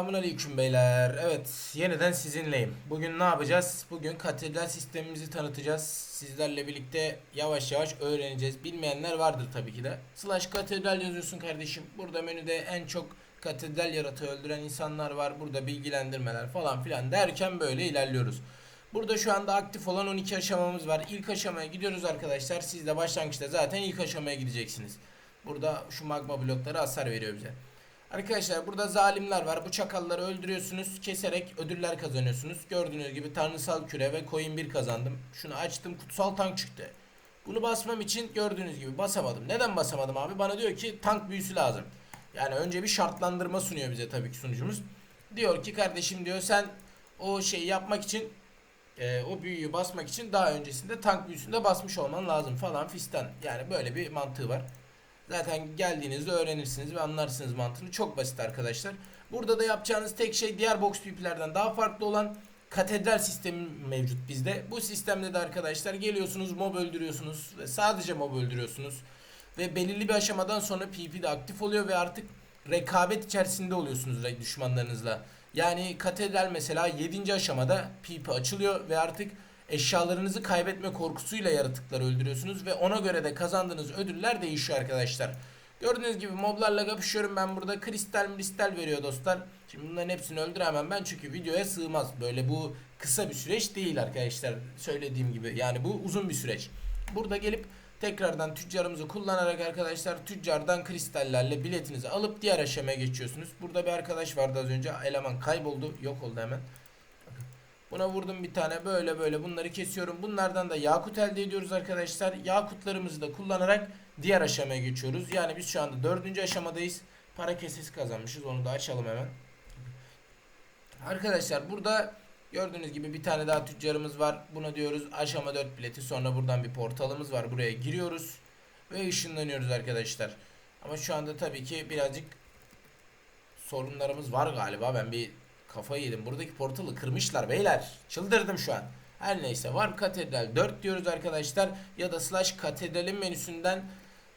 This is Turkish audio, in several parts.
Selamünaleyküm beyler. Evet, yeniden sizinleyim. Bugün ne yapacağız? Bugün katedral sistemimizi tanıtacağız. Sizlerle birlikte yavaş yavaş öğreneceğiz. Bilmeyenler vardır tabii ki de. Slash katedral yazıyorsun kardeşim. Burada menüde en çok katedral yaratığı öldüren insanlar var. Burada bilgilendirmeler falan filan derken böyle ilerliyoruz. Burada şu anda aktif olan 12 aşamamız var. İlk aşamaya gidiyoruz arkadaşlar. Siz de başlangıçta zaten ilk aşamaya gideceksiniz. Burada şu magma blokları hasar veriyor bize. Arkadaşlar burada zalimler var. Bu çakalları öldürüyorsunuz. Keserek ödüller kazanıyorsunuz. Gördüğünüz gibi tanrısal küre ve coin 1 kazandım. Şunu açtım. Kutsal tank çıktı. Bunu basmam için gördüğünüz gibi basamadım. Neden basamadım abi? Bana diyor ki tank büyüsü lazım. Yani önce bir şartlandırma sunuyor bize tabii ki sunucumuz. Diyor ki kardeşim diyor sen o şeyi yapmak için e, o büyüyü basmak için daha öncesinde tank büyüsünde basmış olman lazım falan fistan. Yani böyle bir mantığı var. Zaten geldiğinizde öğrenirsiniz ve anlarsınız mantığını. Çok basit arkadaşlar. Burada da yapacağınız tek şey diğer box PvP'lerden daha farklı olan katedral sistemi mevcut bizde. Bu sistemde de arkadaşlar geliyorsunuz mob öldürüyorsunuz ve sadece mob öldürüyorsunuz. Ve belirli bir aşamadan sonra PvP de aktif oluyor ve artık rekabet içerisinde oluyorsunuz düşmanlarınızla. Yani katedral mesela 7. aşamada PvP açılıyor ve artık eşyalarınızı kaybetme korkusuyla yaratıkları öldürüyorsunuz ve ona göre de kazandığınız ödüller değişiyor arkadaşlar. Gördüğünüz gibi moblarla kapışıyorum ben burada kristal kristal veriyor dostlar. Şimdi bunların hepsini öldüremem ben çünkü videoya sığmaz. Böyle bu kısa bir süreç değil arkadaşlar söylediğim gibi yani bu uzun bir süreç. Burada gelip tekrardan tüccarımızı kullanarak arkadaşlar tüccardan kristallerle biletinizi alıp diğer aşamaya geçiyorsunuz. Burada bir arkadaş vardı az önce eleman kayboldu yok oldu hemen. Buna vurdum bir tane böyle böyle bunları kesiyorum. Bunlardan da yakut elde ediyoruz arkadaşlar. Yakutlarımızı da kullanarak diğer aşamaya geçiyoruz. Yani biz şu anda dördüncü aşamadayız. Para kesesi kazanmışız. Onu da açalım hemen. Arkadaşlar burada gördüğünüz gibi bir tane daha tüccarımız var. Buna diyoruz aşama 4 bileti. Sonra buradan bir portalımız var. Buraya giriyoruz. Ve ışınlanıyoruz arkadaşlar. Ama şu anda tabii ki birazcık sorunlarımız var galiba. Ben bir kafayı yedim. Buradaki portalı kırmışlar beyler. Çıldırdım şu an. Her neyse var katedral 4 diyoruz arkadaşlar. Ya da slash katedralin menüsünden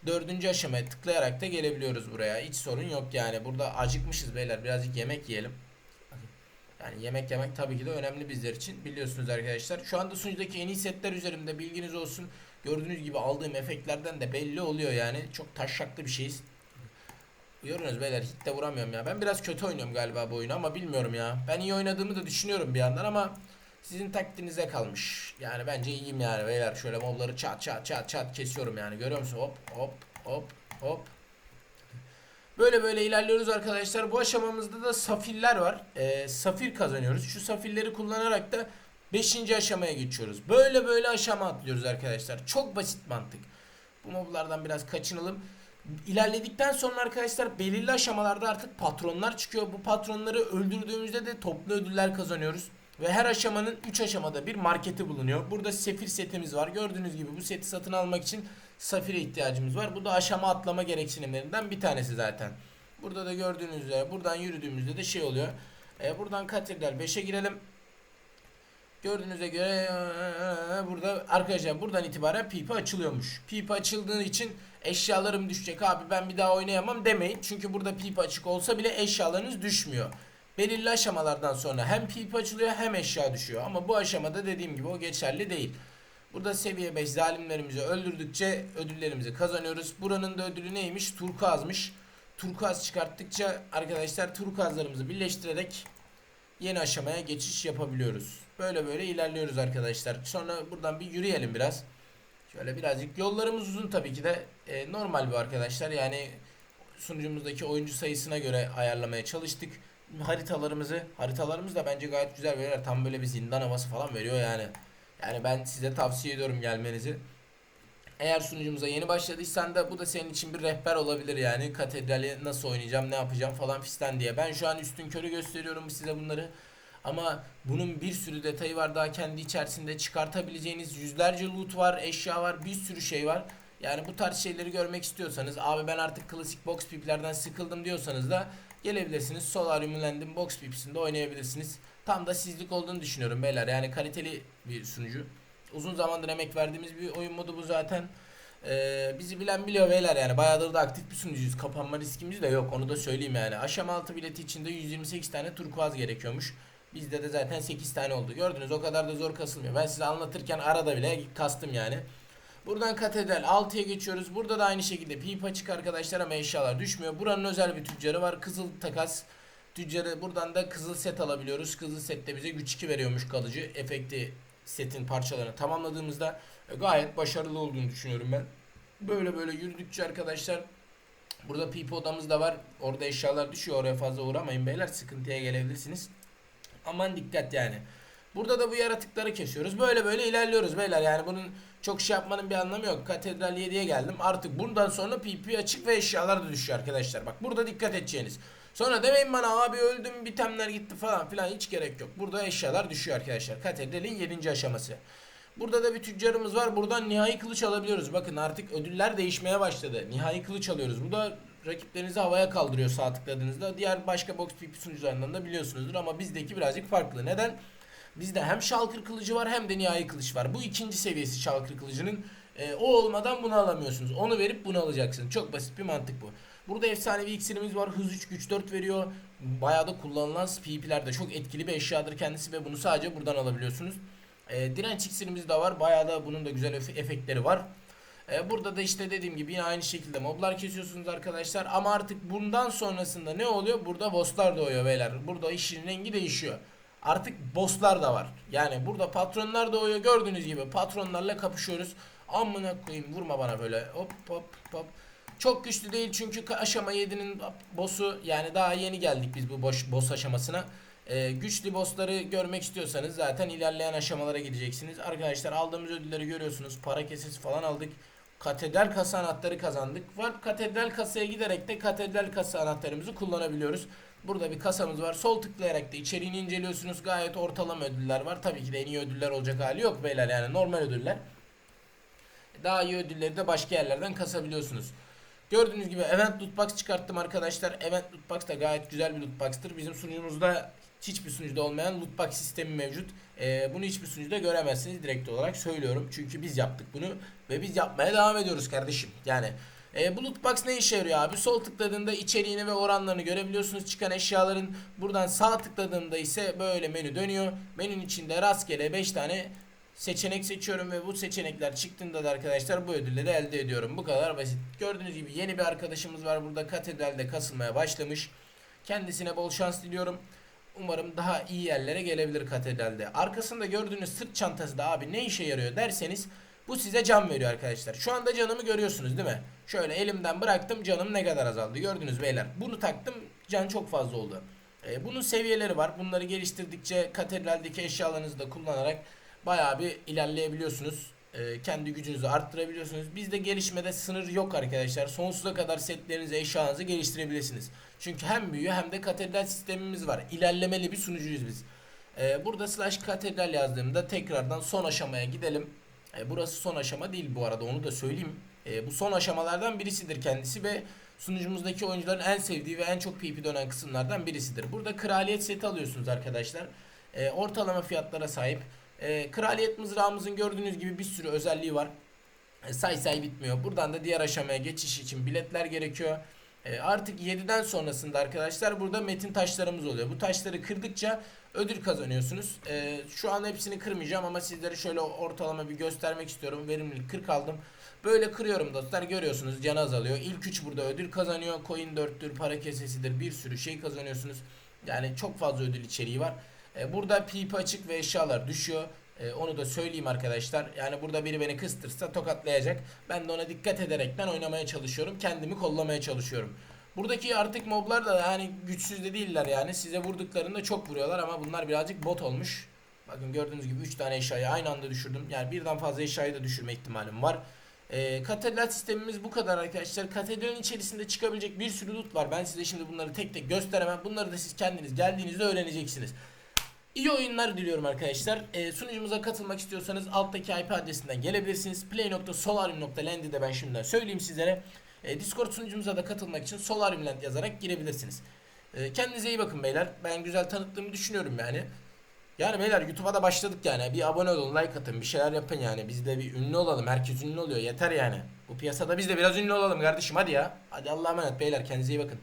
dördüncü aşamaya tıklayarak da gelebiliyoruz buraya. Hiç sorun yok yani. Burada acıkmışız beyler. Birazcık yemek yiyelim. Yani yemek yemek tabii ki de önemli bizler için. Biliyorsunuz arkadaşlar. Şu anda sunucudaki en iyi setler üzerinde bilginiz olsun. Gördüğünüz gibi aldığım efektlerden de belli oluyor yani. Çok taşşaklı bir şeyiz. Görüyorsunuz beyler hit de vuramıyorum ya. Ben biraz kötü oynuyorum galiba bu oyunu ama bilmiyorum ya. Ben iyi oynadığımı da düşünüyorum bir yandan ama sizin takdinize kalmış. Yani bence iyiyim yani beyler. Şöyle mobları çat çat çat çat kesiyorum yani. Görüyor musun? Hop hop hop hop. Böyle böyle ilerliyoruz arkadaşlar. Bu aşamamızda da safirler var. Ee, safir kazanıyoruz. Şu safirleri kullanarak da 5. aşamaya geçiyoruz. Böyle böyle aşama atlıyoruz arkadaşlar. Çok basit mantık. Bu moblardan biraz kaçınalım. İlerledikten sonra arkadaşlar belirli aşamalarda artık patronlar çıkıyor. Bu patronları öldürdüğümüzde de toplu ödüller kazanıyoruz. Ve her aşamanın 3 aşamada bir marketi bulunuyor. Burada sefir setimiz var. Gördüğünüz gibi bu seti satın almak için safire ihtiyacımız var. Bu da aşama atlama gereksinimlerinden bir tanesi zaten. Burada da gördüğünüz üzere buradan yürüdüğümüzde de şey oluyor. Ee, buradan katedral 5'e girelim. Gördüğünüze göre burada arkadaşlar buradan itibaren pipi açılıyormuş. Pipi açıldığı için eşyalarım düşecek abi ben bir daha oynayamam demeyin. Çünkü burada pipi açık olsa bile eşyalarınız düşmüyor. Belirli aşamalardan sonra hem pipi açılıyor hem eşya düşüyor. Ama bu aşamada dediğim gibi o geçerli değil. Burada seviye 5 zalimlerimizi öldürdükçe ödüllerimizi kazanıyoruz. Buranın da ödülü neymiş? Turkuazmış. Turkuaz çıkarttıkça arkadaşlar turkuazlarımızı birleştirerek yeni aşamaya geçiş yapabiliyoruz. Böyle böyle ilerliyoruz arkadaşlar. Sonra buradan bir yürüyelim biraz. Şöyle birazcık yollarımız uzun tabii ki de e, normal bu arkadaşlar. Yani sunucumuzdaki oyuncu sayısına göre ayarlamaya çalıştık. Haritalarımızı, haritalarımız da bence gayet güzel veriyor. Tam böyle bir zindan havası falan veriyor yani. Yani ben size tavsiye ediyorum gelmenizi. Eğer sunucumuza yeni başladıysan da bu da senin için bir rehber olabilir yani. Katedrali nasıl oynayacağım, ne yapacağım falan fistan diye. Ben şu an üstün körü gösteriyorum size bunları. Ama bunun bir sürü detayı var daha kendi içerisinde çıkartabileceğiniz yüzlerce loot var, eşya var, bir sürü şey var. Yani bu tarz şeyleri görmek istiyorsanız abi ben artık klasik box piplerden sıkıldım diyorsanız da gelebilirsiniz. Solarium Land'in box pipsinde oynayabilirsiniz. Tam da sizlik olduğunu düşünüyorum beyler. Yani kaliteli bir sunucu. Uzun zamandır emek verdiğimiz bir oyun modu bu zaten. Ee, bizi bilen biliyor beyler yani bayağıdır da aktif bir sunucuyuz. Kapanma riskimiz de yok onu da söyleyeyim yani. Aşama altı bileti içinde 128 tane turkuaz gerekiyormuş. Bizde de zaten 8 tane oldu. Gördünüz o kadar da zor kasılmıyor. Ben size anlatırken arada bile kastım yani. Buradan katedral 6'ya geçiyoruz. Burada da aynı şekilde pip açık arkadaşlar ama eşyalar düşmüyor. Buranın özel bir tüccarı var. Kızıl takas tüccarı. Buradan da kızıl set alabiliyoruz. Kızıl sette bize güç 2 veriyormuş kalıcı. Efekti setin parçalarını tamamladığımızda e, gayet başarılı olduğunu düşünüyorum ben. Böyle böyle yürüdükçe arkadaşlar burada pip odamız da var. Orada eşyalar düşüyor. Oraya fazla uğramayın beyler. Sıkıntıya gelebilirsiniz. Aman dikkat yani. Burada da bu yaratıkları kesiyoruz. Böyle böyle ilerliyoruz beyler. Yani bunun çok şey yapmanın bir anlamı yok. Katedral 7'ye geldim. Artık bundan sonra PP açık ve eşyalar da düşüyor arkadaşlar. Bak burada dikkat edeceğiniz. Sonra demeyin bana abi öldüm bitemler gitti falan filan hiç gerek yok. Burada eşyalar düşüyor arkadaşlar. Katedralin 7. aşaması. Burada da bir tüccarımız var. Buradan nihai kılıç alabiliyoruz. Bakın artık ödüller değişmeye başladı. Nihai kılıç alıyoruz. Bu da rakiplerinizi havaya kaldırıyor sağ tıkladığınızda. Diğer başka box PP sunucularından da biliyorsunuzdur ama bizdeki birazcık farklı. Neden? Bizde hem şalkır kılıcı var hem de nihai kılıç var. Bu ikinci seviyesi şalkır kılıcının. E, o olmadan bunu alamıyorsunuz. Onu verip bunu alacaksınız. Çok basit bir mantık bu. Burada efsanevi iksirimiz var. Hız 3, güç 4 veriyor. Bayağı da kullanılan PvP'lerde çok etkili bir eşyadır kendisi ve bunu sadece buradan alabiliyorsunuz. E, direnç iksirimiz de var. Bayağı da bunun da güzel efe- efektleri var. E, burada da işte dediğim gibi yine aynı şekilde moblar kesiyorsunuz arkadaşlar. Ama artık bundan sonrasında ne oluyor? Burada bosslar doğuyor beyler. Burada işin rengi değişiyor. Artık bosslar da var. Yani burada patronlar doğuyor. Gördüğünüz gibi patronlarla kapışıyoruz. Amına koyayım vurma bana böyle. Hop hop hop. Çok güçlü değil çünkü aşama 7'nin boss'u yani daha yeni geldik biz bu boş, boss aşamasına. Ee, güçlü bossları görmek istiyorsanız zaten ilerleyen aşamalara gideceksiniz. Arkadaşlar aldığımız ödülleri görüyorsunuz. Para kesesi falan aldık. Katedral kasa anahtarı kazandık. Var katedral kasaya giderek de katedral kasa anahtarımızı kullanabiliyoruz. Burada bir kasamız var. Sol tıklayarak da içeriğini inceliyorsunuz. Gayet ortalama ödüller var. Tabii ki de en iyi ödüller olacak hali yok beyler yani normal ödüller. Daha iyi ödülleri de başka yerlerden kasabiliyorsunuz. Gördüğünüz gibi Event Lootbox çıkarttım arkadaşlar. Event Lootbox da gayet güzel bir lootbox'tır. Bizim sunucumuzda hiçbir sunucuda olmayan lootbox sistemi mevcut. Ee, bunu hiçbir sunucuda göremezsiniz direkt olarak söylüyorum. Çünkü biz yaptık bunu ve biz yapmaya devam ediyoruz kardeşim. Yani e, bu lootbox ne işe yarıyor abi? Sol tıkladığında içeriğini ve oranlarını görebiliyorsunuz. Çıkan eşyaların buradan sağ tıkladığımda ise böyle menü dönüyor. Menünün içinde rastgele 5 tane seçenek seçiyorum ve bu seçenekler çıktığında da arkadaşlar bu ödülleri elde ediyorum. Bu kadar basit. Gördüğünüz gibi yeni bir arkadaşımız var burada katedralde kasılmaya başlamış. Kendisine bol şans diliyorum. Umarım daha iyi yerlere gelebilir katedralde. Arkasında gördüğünüz sırt çantası da abi ne işe yarıyor derseniz bu size can veriyor arkadaşlar. Şu anda canımı görüyorsunuz değil mi? Şöyle elimden bıraktım canım ne kadar azaldı gördünüz beyler. Bunu taktım can çok fazla oldu. Ee, bunun seviyeleri var. Bunları geliştirdikçe katedraldeki eşyalarınızı da kullanarak bayağı bir ilerleyebiliyorsunuz. Ee, kendi gücünüzü arttırabiliyorsunuz. Bizde gelişmede sınır yok arkadaşlar. Sonsuza kadar setlerinizi, eşyanızı geliştirebilirsiniz. Çünkü hem büyü hem de katedral sistemimiz var. İlerlemeli bir sunucuyuz biz. Ee, burada slash katedral yazdığımda tekrardan son aşamaya gidelim. Ee, burası son aşama değil bu arada onu da söyleyeyim. Ee, bu son aşamalardan birisidir kendisi ve sunucumuzdaki oyuncuların en sevdiği ve en çok PP dönen kısımlardan birisidir. Burada kraliyet seti alıyorsunuz arkadaşlar. Ee, ortalama fiyatlara sahip. Ee, kraliyet mızrağımızın gördüğünüz gibi bir sürü özelliği var. E, say say bitmiyor. Buradan da diğer aşamaya geçiş için biletler gerekiyor. E, artık 7'den sonrasında arkadaşlar burada metin taşlarımız oluyor. Bu taşları kırdıkça ödül kazanıyorsunuz. E, şu an hepsini kırmayacağım ama sizlere şöyle ortalama bir göstermek istiyorum. Verimlilik 40 aldım. Böyle kırıyorum dostlar görüyorsunuz canı azalıyor. İlk 3 burada ödül kazanıyor. Coin 4'tür, para kesesidir bir sürü şey kazanıyorsunuz. Yani çok fazla ödül içeriği var. E, burada pipi açık ve eşyalar düşüyor. E, onu da söyleyeyim arkadaşlar. Yani burada biri beni kıstırsa tokatlayacak. Ben de ona dikkat ederekten oynamaya çalışıyorum. Kendimi kollamaya çalışıyorum. Buradaki artık moblar da yani güçsüz de değiller yani. Size vurduklarında çok vuruyorlar ama bunlar birazcık bot olmuş. Bakın gördüğünüz gibi 3 tane eşyayı aynı anda düşürdüm. Yani birden fazla eşyayı da düşürme ihtimalim var. E, katedral sistemimiz bu kadar arkadaşlar. Katedralin içerisinde çıkabilecek bir sürü loot var. Ben size şimdi bunları tek tek gösteremem. Bunları da siz kendiniz geldiğinizde öğreneceksiniz. İyi oyunlar diliyorum arkadaşlar. E, sunucumuza katılmak istiyorsanız alttaki IP adresinden gelebilirsiniz. play.solarium.land'i de ben şimdiden söyleyeyim sizlere. E, Discord sunucumuza da katılmak için solariumland yazarak girebilirsiniz. E, kendinize iyi bakın beyler. Ben güzel tanıttığımı düşünüyorum yani. Yani beyler YouTube'a da başladık yani. Bir abone olun, like atın, bir şeyler yapın yani. Biz de bir ünlü olalım. Herkes ünlü oluyor. Yeter yani. Bu piyasada biz de biraz ünlü olalım kardeşim hadi ya. Hadi Allah'a emanet beyler kendinize iyi bakın.